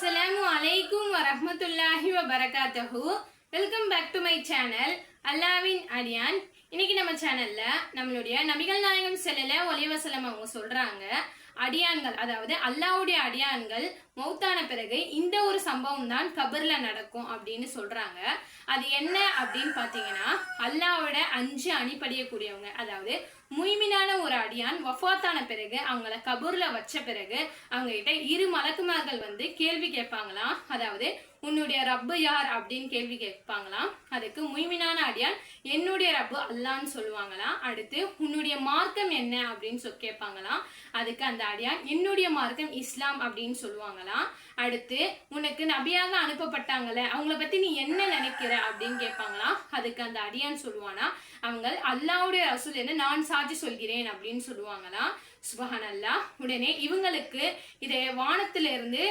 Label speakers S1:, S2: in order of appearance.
S1: அஸ்ஸலாமு அலைக்கும் வரஹ்மத்துல்லாஹி வபரகாத்தஹு welcome back to my channel அல்லாவின் அடியான் இன்னைக்கு நம்ம சேனல்ல நம்மளுடைய நபிகள் நாயகம் செல்லல ஒலிவசலம் அவங்க சொல்றாங்க. அடியான்கள் அதாவது அல்லாவுடைய அடியான்கள் மௌத்தான பிறகு இந்த ஒரு சம்பவம் தான் கபர்ல நடக்கும் அப்படின்னு சொல்றாங்க. அது என்ன அப்படின்னு பாத்தீங்கன்னா அல்லாவோட அஞ்சு அணிப்படையக்கூடியவங்க அதாவது முய்மினான ஒரு அடியான் வஃபாத்தான பிறகு அவங்கள கபூர்ல வச்ச பிறகு அவங்க கிட்ட இரு மலக்குமார்கள் வந்து கேள்வி கேட்பாங்களாம். அதாவது உன்னுடைய ரப்பு யார்? அப்படின்னு கேள்வி கேட்பாங்களாம். அதுக்கு முய்மினான அடியான் என்னுடைய ரப்பு சொல்லான்னு சொல்லுவாங்களாம். அடுத்து உன்னுடைய மார்க்கம் என்ன? அப்படின்னு சொல்லி கேட்பாங்களாம். அதுக்கு அந்த அடியான் என்னுடைய மார்க்கம் இஸ்லாம் அப்படின்னு சொல்லுவாங்களாம். அடுத்து உனக்கு நபியாக அனுப்பப்பட்டாங்களே அவங்கள பத்தி நீ என்ன நினைக்கிற? அப்படின்னு கேட்பாங்களாம். அதுக்கு அந்த அடியான் சொல்லுவானா அவங்க அல்லாவுடைய ரசூல் என்ன நான் சாட்சி சொல்கிறேன் அப்படின்னு சொல்லுவாங்களாம். சுபஹான் அல்லா உடனே இவங்களுக்கு இதை வானத்திலிருந்து